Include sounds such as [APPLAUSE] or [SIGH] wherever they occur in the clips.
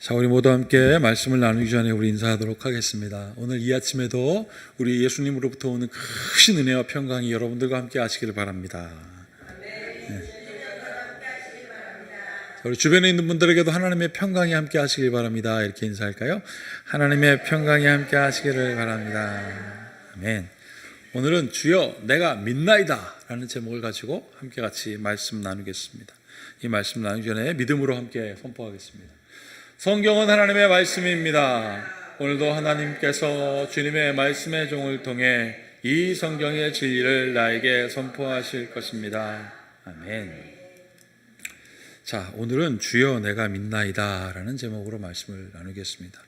자, 우리 모두 함께 말씀을 나누기 전에 우리 인사하도록 하겠습니다. 오늘 이 아침에도 우리 예수님으로부터 오는 크신 은혜와 평강이 여러분들과 함께 하시기를 바랍니다. 네. 자, 우리 주변에 있는 분들에게도 하나님의 평강이 함께 하시길 바랍니다. 이렇게 인사할까요? 하나님의 평강이 함께 하시기를 바랍니다. 아멘. 오늘은 주여 내가 믿나이다 라는 제목을 가지고 함께 같이 말씀 나누겠습니다. 이 말씀 나누기 전에 믿음으로 함께 선포하겠습니다. 성경은 하나님의 말씀입니다. 오늘도 하나님께서 주님의 말씀의 종을 통해 이 성경의 진리를 나에게 선포하실 것입니다. 아멘. 자, 오늘은 주여 내가 믿나이다 라는 제목으로 말씀을 나누겠습니다.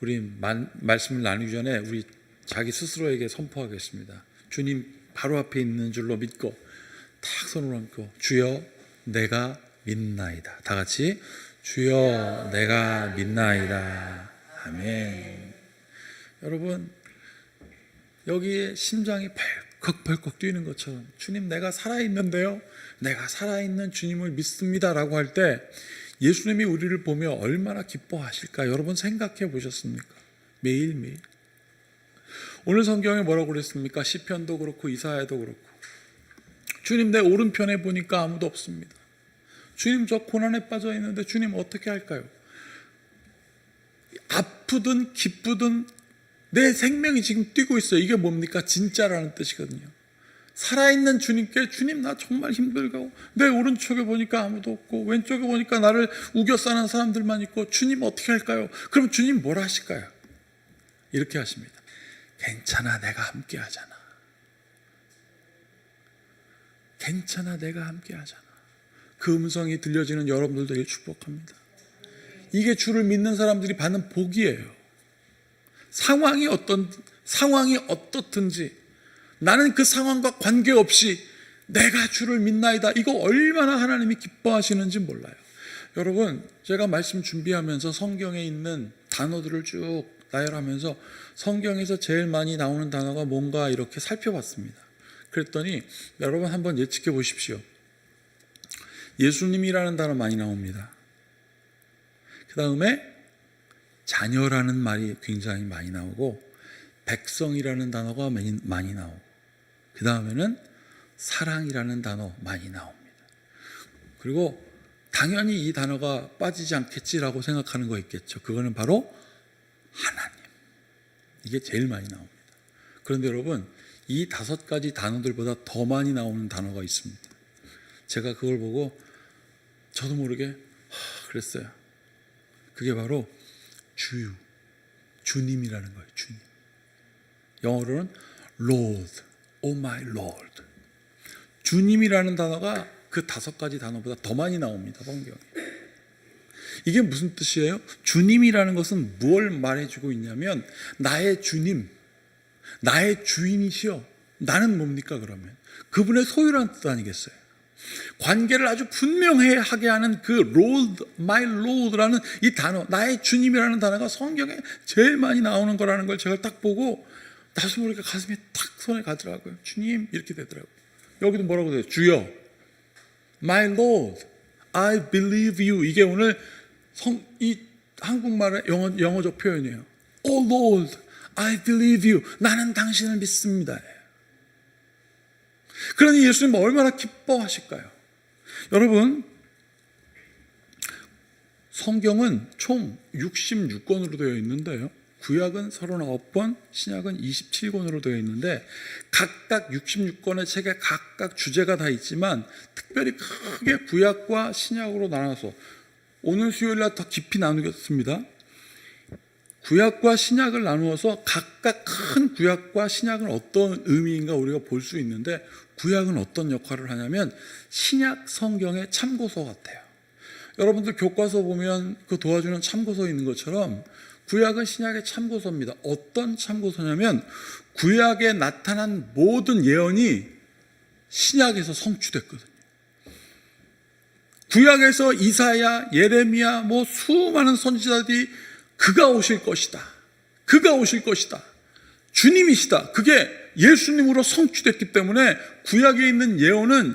우리 만, 말씀을 나누기 전에 우리 자기 스스로에게 선포하겠습니다. 주님 바로 앞에 있는 줄로 믿고 탁 손을 얹고 주여 내가 믿나이다. 다 같이 주여 내가 믿나이다. 아멘. 여러분 여기에 심장이 벌컥벌컥 뛰는 것처럼 주님 내가 살아있는데요. 내가 살아있는 주님을 믿습니다라고 할 때 예수님이 우리를 보며 얼마나 기뻐하실까 여러분 생각해 보셨습니까? 매일매일 오늘 성경에 뭐라고 그랬습니까? 시편도 그렇고 이사야도 그렇고 주님 내 오른편에 보니까 아무도 없습니다. 주님 저 고난에 빠져 있는데 주님 어떻게 할까요? 아프든 기쁘든 내 생명이 지금 뛰고 있어요. 이게 뭡니까? 진짜라는 뜻이거든요. 살아있는 주님께 주님 나 정말 힘들고 내 오른쪽에 보니까 아무도 없고 왼쪽에 보니까 나를 우겨 싸는 사람들만 있고 주님 어떻게 할까요? 그럼 주님 뭘 하실까요? 이렇게 하십니다. 괜찮아 내가 함께 하잖아. 괜찮아 내가 함께 하잖아. 그 음성이 들려지는 여러분들 되게 축복합니다. 이게 주를 믿는 사람들이 받는 복이에요. 상황이 어떤 상황이 어떻든지 나는 그 상황과 관계없이 내가 주를 믿나이다. 이거 얼마나 하나님이 기뻐하시는지 몰라요. 여러분, 제가 말씀 준비하면서 성경에 있는 단어들을 쭉 나열하면서 성경에서 제일 많이 나오는 단어가 뭔가 이렇게 살펴봤습니다. 그랬더니 여러분 한번 예측해 보십시오. 예수님이라는 단어 많이 나옵니다. 그 다음에 자녀라는 말이 굉장히 많이 나오고 백성이라는 단어가 많이, 나오고 그 다음에는 사랑이라는 단어 많이 나옵니다. 그리고 당연히 이 단어가 빠지지 않겠지라고 생각하는 거 있겠죠. 그거는 바로 하나님. 이게 제일 많이 나옵니다. 그런데 여러분, 이 다섯 가지 단어들보다 더 많이 나오는 단어가 있습니다. 제가 그걸 보고 저도 모르게 하, 그랬어요. 그게 바로 주유, 주님이라는 거예요. 주님. 영어로는 Lord, Oh my Lord. 주님이라는 단어가 그 다섯 가지 단어보다 더 많이 나옵니다. 성경에. 이게 무슨 뜻이에요? 주님이라는 것은 무엇을 말해주고 있냐면 나의 주님, 나의 주인이시여. 나는 뭡니까 그러면? 그분의 소유라는 뜻 아니겠어요? 관계를 아주 분명하게 하는 그 Lord, my Lord라는 이 단어, 나의 주님이라는 단어가 성경에 제일 많이 나오는 거라는 걸 제가 딱 보고 나도 모르게 가슴이 탁 손에 가더라고요. 주님 이렇게 되더라고요. 여기도 뭐라고 돼요? 주여, my Lord, I believe you. 이게 오늘 성, 이 한국말의 영어, 영어적 표현이에요. Oh Lord, I believe you. 나는 당신을 믿습니다. 그러니 예수님 얼마나 기뻐하실까요? 여러분, 성경은 총 66권으로 되어 있는데요. 구약은 39권, 신약은 27권으로 되어 있는데 각각 66권의 책에 각각 주제가 다 있지만 특별히 크게 구약과 신약으로 나눠서 오늘 수요일 날 더 깊이 나누겠습니다. 구약과 신약을 나누어서 각각 큰 구약과 신약은 어떤 의미인가 우리가 볼 수 있는데 구약은 어떤 역할을 하냐면 신약 성경의 참고서 같아요. 여러분들 교과서 보면 그 도와주는 참고서 있는 것처럼 구약은 신약의 참고서입니다. 어떤 참고서냐면 구약에 나타난 모든 예언이 신약에서 성취됐거든요. 구약에서 이사야, 예레미야, 뭐 수많은 선지자들이 그가 오실 것이다. 그가 오실 것이다. 주님이시다. 그게 예수님으로 성취됐기 때문에 구약에 있는 예언은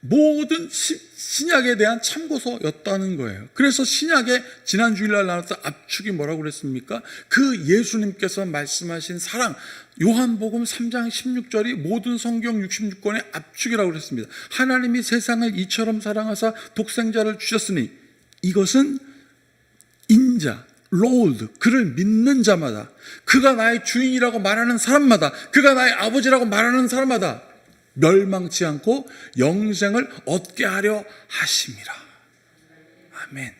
모든 시- 신약에 대한 참고서였다는 거예요. 그래서 신약에 지난 주일날 나눴던 압축이 뭐라고 그랬습니까? 그 예수님께서 말씀하신 사랑, 요한복음 3장 16절이 모든 성경 66권의 압축이라고 그랬습니다. 하나님이 세상을 이처럼 사랑하사 독생자를 주셨으니 이것은 인자, 로드, 그를 믿는 자마다, 그가 나의 주인이라고 말하는 사람마다, 그가 나의 아버지라고 말하는 사람마다 멸망치 않고 영생을 얻게 하려 하심이라. 아멘.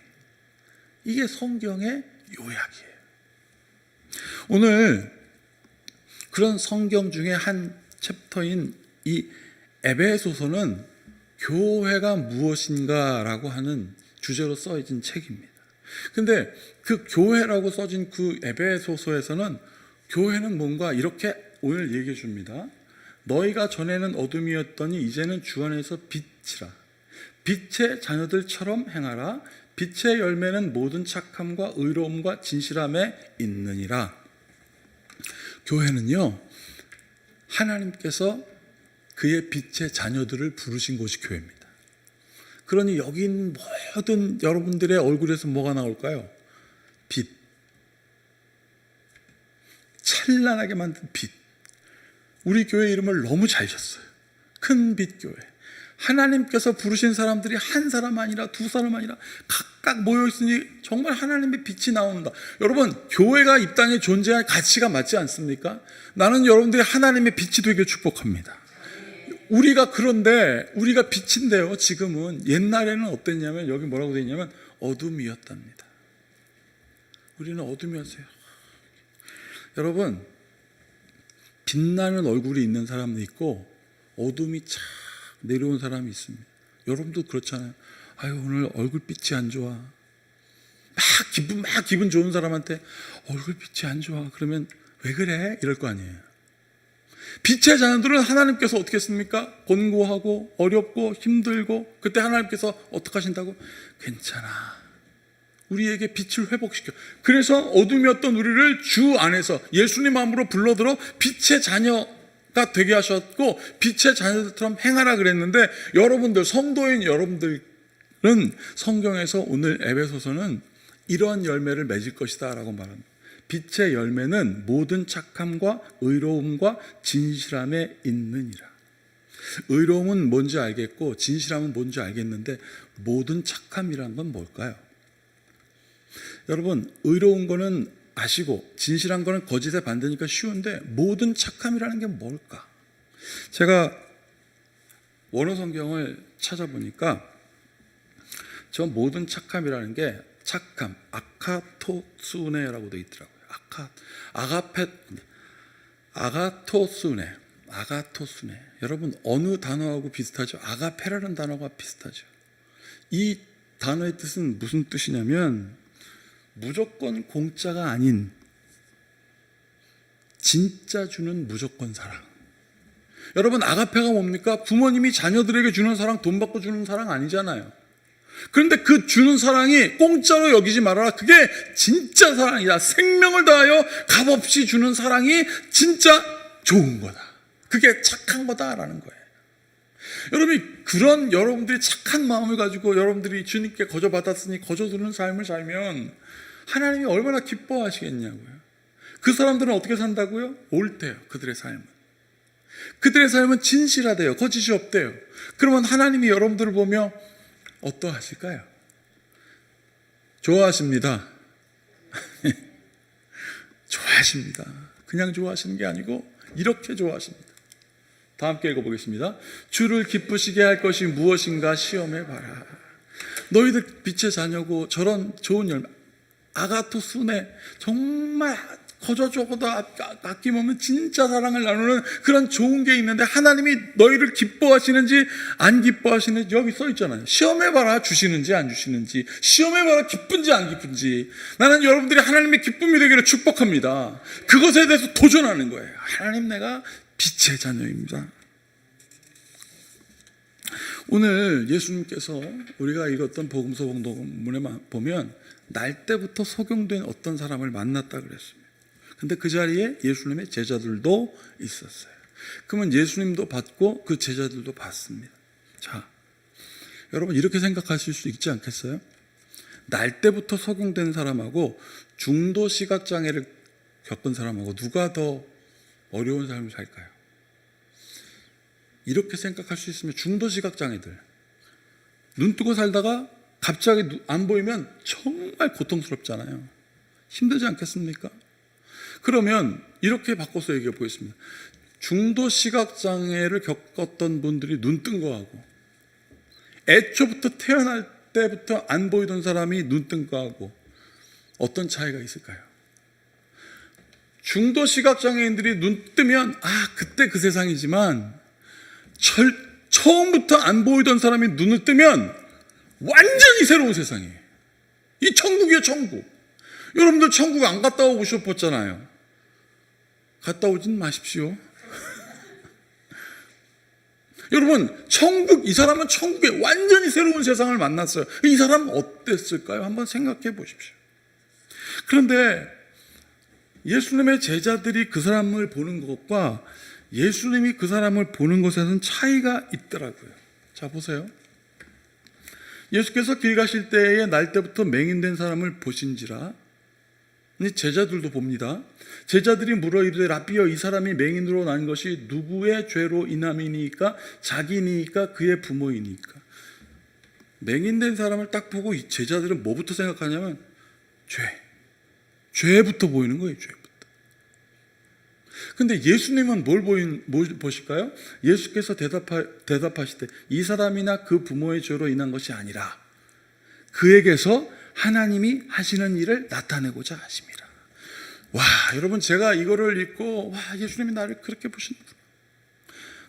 이게 성경의 요약이에요. 오늘 그런 성경 중에 한 챕터인 이 에베소서는 교회가 무엇인가라고 하는 주제로 써진 책입니다. 근데 그 교회라고 써진 그 에베소서에서는 교회는 뭔가 이렇게 오늘 얘기해 줍니다. 너희가 전에는 어둠이었더니 이제는 주 안에서 빛이라. 빛의 자녀들처럼 행하라. 빛의 열매는 모든 착함과 의로움과 진실함에 있느니라. 교회는요, 하나님께서 그의 빛의 자녀들을 부르신 곳이 교회입니다. 그러니 여기 모든 여러분들의 얼굴에서 뭐가 나올까요? 빛. 찬란하게 만든 빛. 우리 교회 이름을 너무 잘 졌어요. 큰 빛 교회. 하나님께서 부르신 사람들이 한 사람 아니라 두 사람 아니라 각각 모여 있으니 정말 하나님의 빛이 나온다. 여러분, 교회가 이 땅에 존재할 가치가 맞지 않습니까? 나는 여러분들이 하나님의 빛이 되길 축복합니다. 우리가 그런데 우리가 빛인데요. 지금은 옛날에는 어땠냐면 여기 뭐라고 되어 있냐면 어둠이었답니다. 우리는 어둠이었어요. 여러분 빛나는 얼굴이 있는 사람도 있고 어둠이 착 내려온 사람이 있습니다. 여러분도 그렇잖아요. 아유 오늘 얼굴빛이 안 좋아. 막 기분 막 기분 좋은 사람한테 얼굴빛이 안 좋아. 그러면 왜 그래? 이럴 거 아니에요. 빛의 자녀들은 하나님께서 어떻게 했습니까? 권고하고 어렵고 힘들고 그때 하나님께서 어떻게 하신다고? 괜찮아. 우리에게 빛을 회복시켜. 그래서 어둠이었던 우리를 주 안에서 예수님 마음으로 불러들어 빛의 자녀가 되게 하셨고 빛의 자녀들처럼 행하라 그랬는데 여러분들 성도인 여러분들은 성경에서 오늘 에베소서는 이러한 열매를 맺을 것이다라고 말합니다. 빛의 열매는 모든 착함과 의로움과 진실함에 있느니라. 의로움은 뭔지 알겠고 진실함은 뭔지 알겠는데 모든 착함이란 건 뭘까요? 여러분 의로운 거는 아시고 진실한 거는 거짓의 반대니까 쉬운데 모든 착함이라는 게 뭘까? 제가 원어 성경을 찾아보니까 저 모든 착함이라는 게 착함 아카토스네라고 돼 있더라고요. 아카 아가페 아가토스네 아가토스네 여러분 어느 단어하고 비슷하죠? 아가페라는 단어가 비슷하죠. 이 단어의 뜻은 무슨 뜻이냐면 무조건 공짜가 아닌 진짜 주는 무조건 사랑. 여러분 아가페가 뭡니까? 부모님이 자녀들에게 주는 사랑 돈 받고 주는 사랑 아니잖아요. 그런데 그 주는 사랑이 공짜로 여기지 말아라. 그게 진짜 사랑이다. 생명을 다하여 값없이 주는 사랑이 진짜 좋은 거다. 그게 착한 거다라는 거예요. 여러분이 그런 여러분들이 착한 마음을 가지고 여러분들이 주님께 거저 받았으니 거저 두는 삶을 살면 하나님이 얼마나 기뻐하시겠냐고요. 그 사람들은 어떻게 산다고요? 옳대요. 그들의 삶은. 그들의 삶은 진실하대요. 거짓이 없대요. 그러면 하나님이 여러분들을 보며 어떠하실까요? 좋아하십니다. [LAUGHS] 좋아하십니다. 그냥 좋아하시는 게 아니고 이렇게 좋아하십니다. 다 함께 읽어보겠습니다. 주를 기쁘시게 할 것이 무엇인가 시험해 봐라. 너희들 빛의 자녀고 저런 좋은 열매 아가토스네 정말 거저저거도 아낌없는 진짜 사랑을 나누는 그런 좋은 게 있는데 하나님이 너희를 기뻐하시는지 안 기뻐하시는지 여기 써 있잖아요. 시험해봐라 주시는지 안 주시는지 시험해봐라 기쁜지 안 기쁜지 나는 여러분들이 하나님의 기쁨이 되기를 축복합니다. 그것에 대해서 도전하는 거예요. 하나님 내가 빛의 자녀입니다. 오늘 예수님께서 우리가 읽었던 복음서 본문에 보면 날 때부터 소경된 어떤 사람을 만났다 그랬습니다. 근데 그 자리에 예수님의 제자들도 있었어요. 그러면 예수님도 받고 그 제자들도 받습니다. 자, 여러분 이렇게 생각하실 수 있지 않겠어요? 날 때부터 적용된 사람하고 중도 시각 장애를 겪은 사람하고 누가 더 어려운 삶을 살까요? 이렇게 생각할 수 있으면 중도 시각 장애들 눈 뜨고 살다가 갑자기 누- 안 보이면 정말 고통스럽잖아요. 힘들지 않겠습니까? 그러면 이렇게 바꿔서 얘기해 보겠습니다. 중도 시각 장애를 겪었던 분들이 눈 뜬 거하고 애초부터 태어날 때부터 안 보이던 사람이 눈 뜬 거하고 어떤 차이가 있을까요? 중도 시각 장애인들이 눈 뜨면 아 그때 그 세상이지만 절, 처음부터 안 보이던 사람이 눈을 뜨면 완전히 새로운 세상이에요. 이 천국이에요, 천국. 여러분들 천국 안 갔다 오고 싶었잖아요. 갔다 오진 마십시오. [LAUGHS] 여러분, 천국, 이 사람은 천국에 완전히 새로운 세상을 만났어요. 이 사람은 어땠을까요? 한번 생각해 보십시오. 그런데 예수님의 제자들이 그 사람을 보는 것과 예수님이 그 사람을 보는 것에는 차이가 있더라고요. 자, 보세요. 예수께서 길 가실 때에 날 때부터 맹인된 사람을 보신지라? 이 제자들도 봅니다. 제자들이 물어 이르되 라비여 이 사람이 맹인으로 난 것이 누구의 죄로 인함이니까? 자기니까? 그의 부모이니까? 맹인된 사람을 딱 보고 이 제자들은 뭐부터 생각하냐면 죄. 죄부터 보이는 거예요 죄부터 근데 예수님은 뭘 보인 뭘 보실까요? 예수께서 대답하, 대답하시되 이 사람이나 그 부모의 죄로 인한 것이 아니라 그에게서 하나님이 하시는 일을 나타내고자 하십니다. 와, 여러분 제가 이거를 읽고 와, 예수님이 나를 그렇게 보시는구나.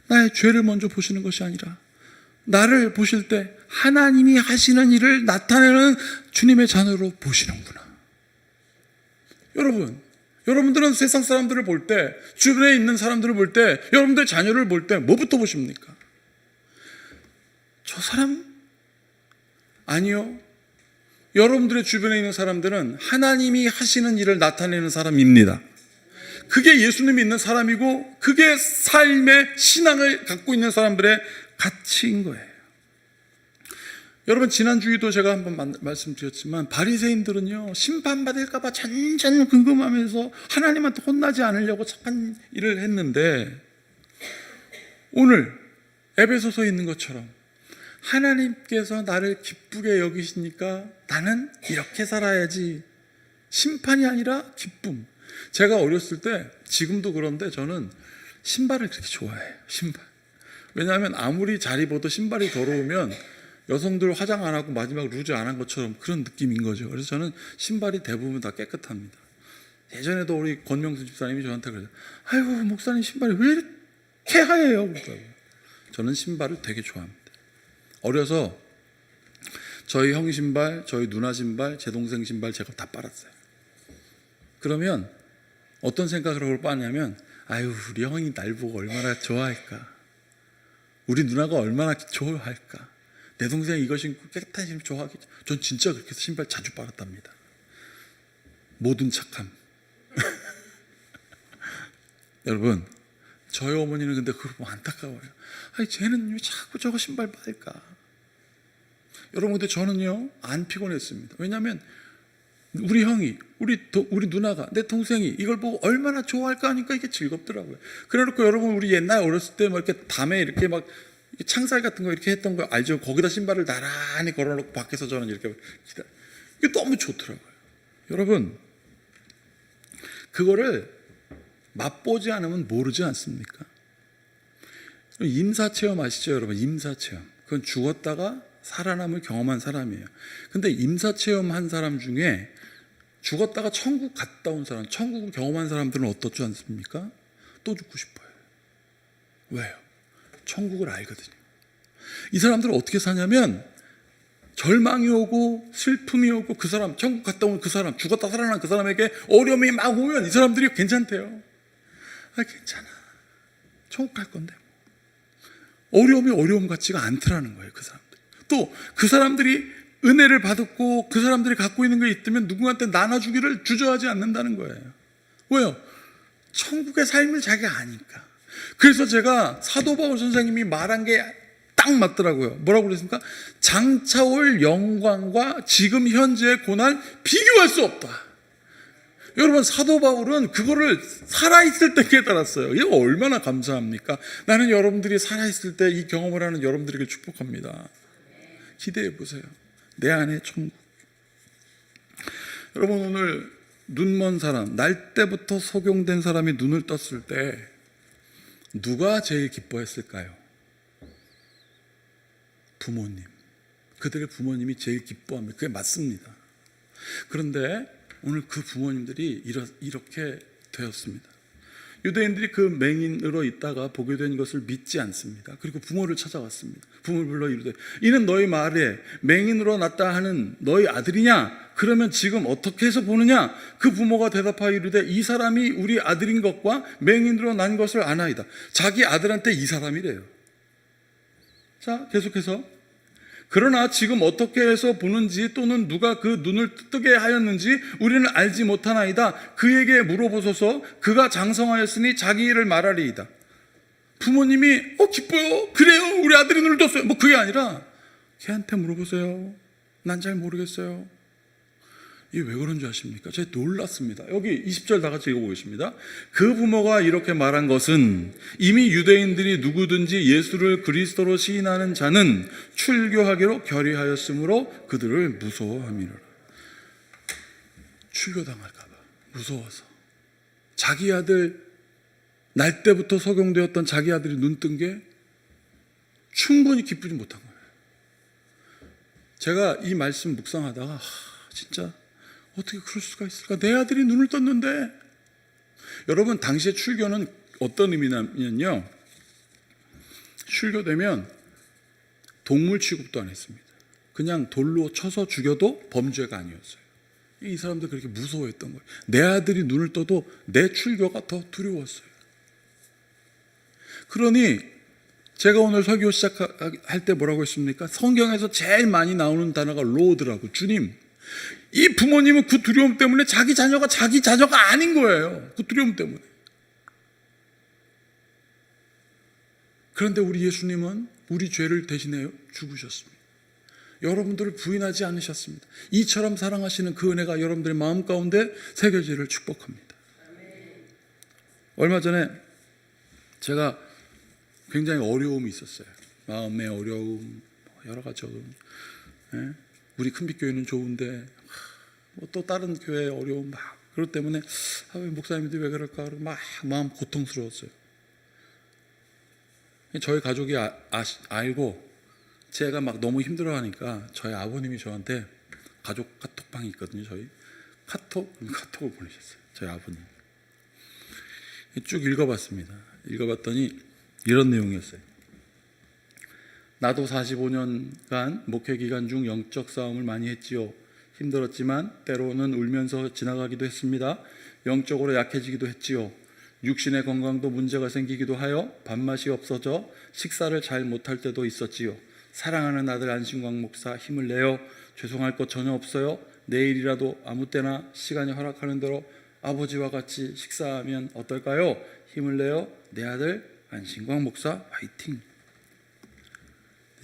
나의 죄를 먼저 보시는 것이 아니라 나를 보실 때 하나님이 하시는 일을 나타내는 주님의 자녀로 보시는구나. 여러분, 여러분들은 세상 사람들을 볼 때, 주변에 있는 사람들을 볼 때, 여러분들 자녀를 볼 때 뭐부터 보십니까? 저 사람? 아니요. 여러분들의 주변에 있는 사람들은 하나님이 하시는 일을 나타내는 사람입니다. 그게 예수님이 있는 사람이고, 그게 삶의 신앙을 갖고 있는 사람들의 가치인 거예요. 여러분 지난 주에도 제가 한번 만- 말씀드렸지만 바리새인들은요 심판받을까 봐 전전 궁금하면서 하나님한테 혼나지 않으려고 착한 일을 했는데 오늘 에베소서에 있는 것처럼 하나님께서 나를 기쁘게 여기시니까 나는 이렇게 살아야지 심판이 아니라 기쁨. 제가 어렸을 때 지금도 그런데 저는 신발을 그렇게 좋아해요. 신발. 왜냐하면 아무리 잘 입어도 신발이 더러우면 여성들 화장 안 하고 마지막 루즈 안 한 것처럼 그런 느낌인 거죠. 그래서 저는 신발이 대부분 다 깨끗합니다. 예전에도 우리 권명수 집사님이 저한테 그래요. 아이고 목사님 신발이 왜 이렇게 하얘요? 저는 신발을 되게 좋아합니다. 어려서 저희 형 신발, 저희 누나 신발, 제 동생 신발 제가 다 빨았어요. 그러면 어떤 생각을 하고 빠냐면 아유 우리 형이 날 보고 얼마나 좋아할까 우리 누나가 얼마나 좋아할까 내 동생 이거 신고 깨끗한 신발 좋아하겠지 전 진짜 그렇게 해서 신발 자주 빨았답니다. 모든 착함. [LAUGHS] 여러분 저희 어머니는 근데 그거 보면 안타까워요. 아니 쟤는 왜 자꾸 저거 신발 빨까? 여러분 근데 저는요 안 피곤했습니다. 왜냐하면 우리 형이, 우리 도- 우리 누나가, 내 동생이 이걸 보고 얼마나 좋아할까 하니까 이게 즐겁더라고요. 그래놓고 여러분 우리 옛날 어렸을 때 막 이렇게 담에 이렇게 막 창살 같은 거 이렇게 했던 거 알죠? 거기다 신발을 나란히 걸어놓고 밖에서 저는 이렇게 기다. 이게 너무 좋더라고요. 여러분 그거를 맛보지 않으면 모르지 않습니까? 임사 체험 아시죠, 여러분? 임사 체험. 그건 죽었다가 살아남을 경험한 사람이에요. 근데 임사 체험 한 사람 중에 죽었다가 천국 갔다 온 사람, 천국을 경험한 사람들은 어떻지 않습니까? 또 죽고 싶어요. 왜요? 천국을 알거든요. 이 사람들은 어떻게 사냐면 절망이 오고 슬픔이 오고 그 사람 천국 갔다 온 그 사람 죽었다 살아난 그 사람에게 어려움이 막 오면 이 사람들이 괜찮대요. 아 괜찮아. 천국 갈 건데. 어려움이 어려움 같지가 않더라는 거예요, 그 사람들. 또 그 사람들이 은혜를 받았고 그 사람들이 갖고 있는 게 있다면 누구한테 나눠주기를 주저하지 않는다는 거예요. 왜요? 천국의 삶을 자기가 아니까. 그래서 제가 사도 바울 선생님이 말한 게 딱 맞더라고요. 뭐라고 그랬습니까? 장차 올 영광과 지금 현재의 고난 비교할 수 없다. 여러분 사도 바울은 그거를 살아있을 때 깨달았어요. 이거 얼마나 감사합니까? 나는 여러분들이 살아있을 때 이 경험을 하는 여러분들에게 축복합니다. 기대해 보세요. 내 안에 천국. 여러분 오늘 눈먼 사람, 날 때부터 속용된 사람이 눈을 떴을 때 누가 제일 기뻐했을까요? 부모님. 그들의 부모님이 제일 기뻐합니다. 그게 맞습니다. 그런데 오늘 그 부모님들이 이렇게 되었습니다. 유대인들이 그 맹인으로 있다가 보게 된 것을 믿지 않습니다. 그리고 부모를 찾아갔습니다. 부모를 불러 이르되 이는 너희 말에 맹인으로 났다 하는 너희 아들이냐? 그러면 지금 어떻게 해서 보느냐? 그 부모가 대답하여 이르되 이 사람이 우리 아들인 것과 맹인으로 난 것을 아나이다. 자기 아들한테 이 사람이래요. 자, 계속해서 그러나 지금 어떻게 해서 보는지 또는 누가 그 눈을 뜨게 하였는지 우리는 알지 못하나이다. 그에게 물어보소서 그가 장성하였으니 자기 일을 말하리이다. 부모님이 어 기뻐요. 그래요. 우리 아들이 눈을 떴어요. 뭐 그게 아니라 걔한테 물어보세요. 난 잘 모르겠어요. 이게 왜 그런 줄 아십니까? 제가 놀랐습니다. 여기 20절 다 같이 읽어보겠습니다. 그 부모가 이렇게 말한 것은 이미 유대인들이 누구든지 예수를 그리스도로 시인하는 자는 출교하기로 결의하였으므로 그들을 무서워함이라. 출교당할까봐 무서워서 자기 아들 날 때부터 속용되었던 자기 아들이 눈 뜬 게 충분히 기쁘지 못한 거예요. 제가 이 말씀 묵상하다가 하, 진짜 어떻게 그럴 수가 있을까? 내 아들이 눈을 떴는데 여러분 당시의 출교는 어떤 의미냐면요. 출교되면 동물 취급도 안 했습니다. 그냥 돌로 쳐서 죽여도 범죄가 아니었어요. 이 사람들 그렇게 무서워했던 거예요. 내 아들이 눈을 떠도 내 출교가 더 두려웠어요. 그러니 제가 오늘 설교 시작할 때 뭐라고 했습니까? 성경에서 제일 많이 나오는 단어가 로드라고 주님. 이 부모님은 그 두려움 때문에 자기 자녀가 자기 자녀가 아닌 거예요. 그 두려움 때문에. 그런데 우리 예수님은 우리 죄를 대신해 죽으셨습니다. 여러분들을 부인하지 않으셨습니다. 이처럼 사랑하시는 그 은혜가 여러분들의 마음 가운데 새겨지를 축복합니다. 얼마 전에 제가 굉장히 어려움이 있었어요. 마음의 어려움, 여러 가지 어려움. 예? 우리 큰빛교회는 좋은데 뭐 또 다른 교회 어려움 막 그것 때문에 아, 왜 목사님들이 왜 그럴까 막 마음 고통스러웠어요. 저희 가족이 아, 아, 알고 제가 막 너무 힘들어하니까 저희 아버님이 저한테 가족 카톡방이 있거든요. 저희 카톡 카톡을 보내셨어요. 저희 아버님 쭉 읽어봤습니다. 읽어봤더니 이런 내용이었어요. 나도 45년간 목회 기간 중 영적 싸움을 많이 했지요. 힘들었지만 때로는 울면서 지나가기도 했습니다. 영적으로 약해지기도 했지요. 육신의 건강도 문제가 생기기도 하여 밥맛이 없어져 식사를 잘 못할 때도 있었지요. 사랑하는 아들 안신광 목사 힘을 내요. 죄송할 것 전혀 없어요. 내일이라도 아무 때나 시간이 허락하는 대로 아버지와 같이 식사하면 어떨까요? 힘을 내요. 내 아들 안신광 목사 화이팅.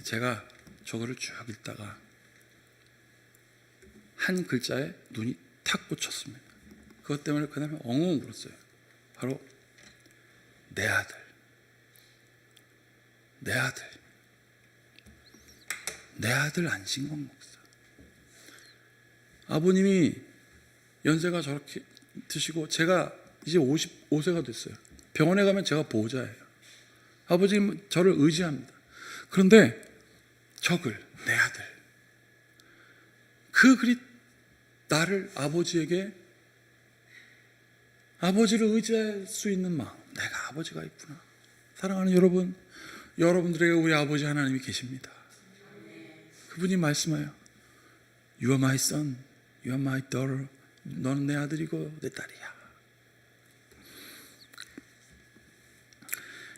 제가 저거를 쭉 읽다가 한 글자에 눈이 탁 꽂혔습니다. 그것 때문에 그 다음에 엉엉 울었어요. 바로 내 아들, 내 아들, 내 아들 안신광 목사. 아버님이 연세가 저렇게 드시고 제가 이제 55세가 됐어요. 병원에 가면 제가 보호자예요. 아버지는 저를 의지합니다. 그런데 적을 내 아들. 그 글이 나를 아버지에게 아버지를 의지할 수 있는 마음 내가 아버지가 있구나. 사랑하는 여러분 여러분들에게 우리 아버지 하나님이 계십니다. 그분이 말씀해요 You are my son You are my daughter 너는 내 아들이고 내 딸이야.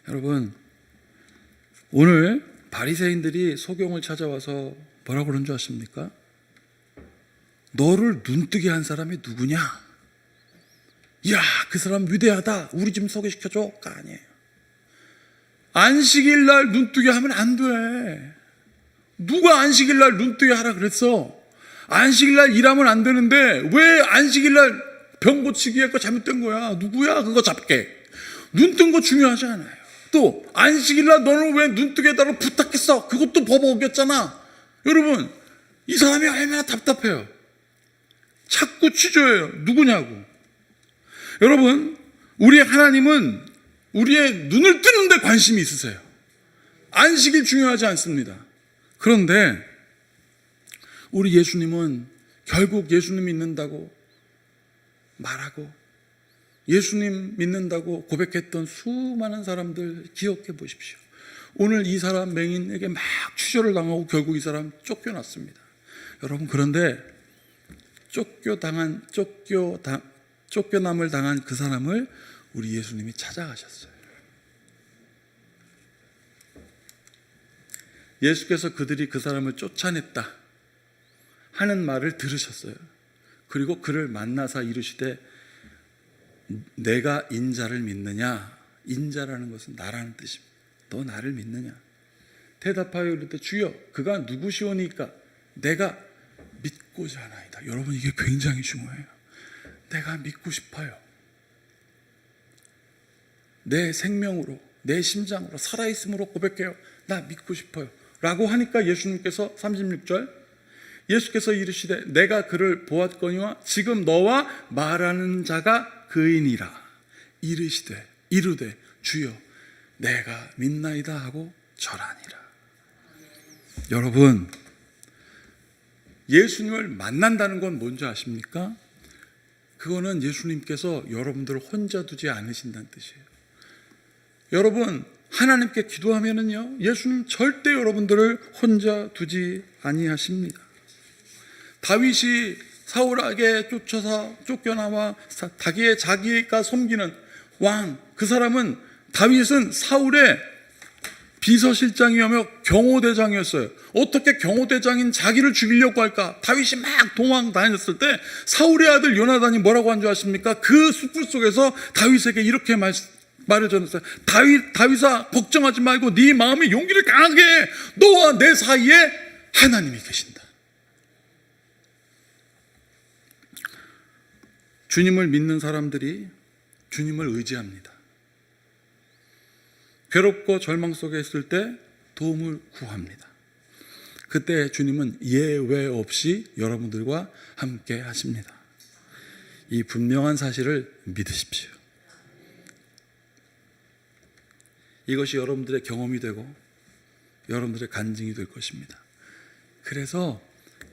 여러분 오늘 바리새인들이 소경을 찾아와서 뭐라고 그런 줄 아십니까? 너를 눈뜨게 한 사람이 누구냐? 야, 그 사람 위대하다. 우리 좀 소개시켜 줘가 아니에요. 안식일 날 눈뜨게 하면 안 돼. 누가 안식일 날 눈뜨게 하라 그랬어? 안식일 날 일하면 안 되는데 왜 안식일 날 병 고치기 했고 잘못된 거야? 누구야? 그거 잡게. 눈 뜬 거 중요하지 않아요. 또 안식일 날 너는 왜 눈뜨게 해달라고 부탁했어? 그것도 법 어겼잖아. 여러분 이 사람이 얼마나 답답해요. 자꾸 취조해요. 누구냐고. 여러분 우리 하나님은 우리의 눈을 뜨는데 관심이 있으세요. 안식일 중요하지 않습니다. 그런데 우리 예수님은 결국 예수님 믿는다고 말하고 예수님 믿는다고 고백했던 수많은 사람들 기억해 보십시오. 오늘 이 사람 맹인에게 막 취조를 당하고 결국 이 사람 쫓겨났습니다. 여러분 그런데 쫓겨당한 쫓겨 당 쫓겨남을 당한 그 사람을 우리 예수님이 찾아가셨어요. 예수께서 그들이 그 사람을 쫓아냈다 하는 말을 들으셨어요. 그리고 그를 만나서 이르시되 내가 인자를 믿느냐? 인자라는 것은 나라는 뜻입니다. 너 나를 믿느냐? 대답하여 이르되 주여 그가 누구시오니까 내가 믿고자 하나이다. 여러분 이게 굉장히 중요해요. 내가 믿고 싶어요. 내 생명으로 내 심장으로 살아있음으로 고백해요. 나 믿고 싶어요. 라고 하니까 예수님께서 36절 예수께서 이르시되 내가 그를 보았거니와 지금 너와 말하는 자가 그이니라 이르시되 이르되 주여 내가 믿나이다 하고 절하니라 여러분 예수님을 만난다는 건 뭔지 아십니까? 그거는 예수님께서 여러분들을 혼자 두지 않으신다는 뜻이에요. 여러분 하나님께 기도하면은요 예수님 절대 여러분들을 혼자 두지 아니하십니다. 다윗이 사울에게 쫓아서 쫓겨나와 자기의 자기가 섬기는 왕 그 사람은 다윗은 사울의 비서실장이며 경호대장이었어요. 어떻게 경호대장인 자기를 죽이려고 할까? 다윗이 막 동황 다녔을 때 사울의 아들 요나단이 뭐라고 한 줄 아십니까? 그 숯불 속에서 다윗에게 이렇게 말, 말을 전했어요. 다윗, 다윗아 걱정하지 말고 네 마음의 용기를 강하게 해. 너와 내 사이에 하나님이 계신다. 주님을 믿는 사람들이 주님을 의지합니다. 괴롭고 절망 속에 있을 때 도움을 구합니다. 그때 주님은 예외 없이 여러분들과 함께 하십니다. 이 분명한 사실을 믿으십시오. 이것이 여러분들의 경험이 되고 여러분들의 간증이 될 것입니다. 그래서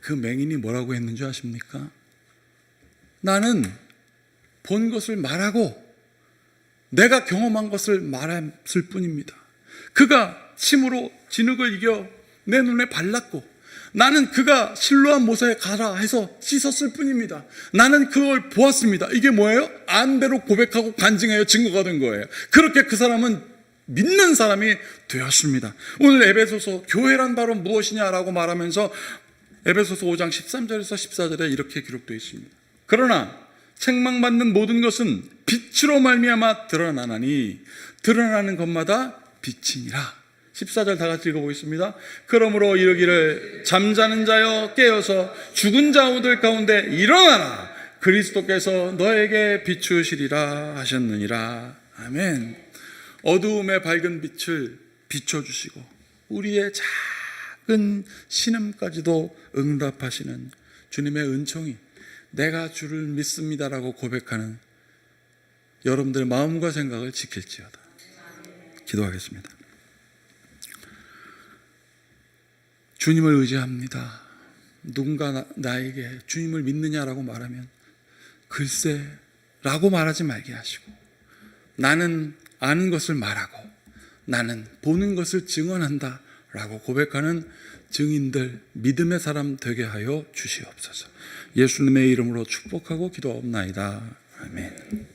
그 맹인이 뭐라고 했는지 아십니까? 나는 본 것을 말하고 내가 경험한 것을 말했을 뿐입니다. 그가 침으로 진흙을 이겨 내 눈에 발랐고 나는 그가 실로한 못에 가라 해서 씻었을 뿐입니다. 나는 그걸 보았습니다. 이게 뭐예요? 안대로 고백하고 간증하여 증거가 된 거예요. 그렇게 그 사람은 믿는 사람이 되었습니다. 오늘 에베소서 교회란 바로 무엇이냐라고 말하면서 에베소서 5장 13절에서 14절에 이렇게 기록되어 있습니다. 그러나 책망받는 모든 것은 빛으로 말미암아 드러나나니 드러나는 것마다 빛이니라. 14절 다 같이 읽어보겠습니다. 그러므로 이르기를 잠자는 자여 깨어서 죽은 자우들 가운데 일어나라. 그리스도께서 너에게 비추시리라 하셨느니라. 아멘. 어두움의 밝은 빛을 비춰주시고 우리의 작은 신음까지도 응답하시는 주님의 은총이 내가 주를 믿습니다라고 고백하는 여러분들의 마음과 생각을 지킬지어다. 기도하겠습니다. 주님을 의지합니다. 누군가 나, 에게 주님을 믿느냐라고 말하면 글쎄 라고 말하지 말게 하시고 나는 아는 것을 말하고 나는 보는 것을 증언한다 라고 고백하는 증인들 믿음의 사람 되게 하여 주시옵소서. 예수님의 이름으로 축복하고 기도하옵나이다. 아멘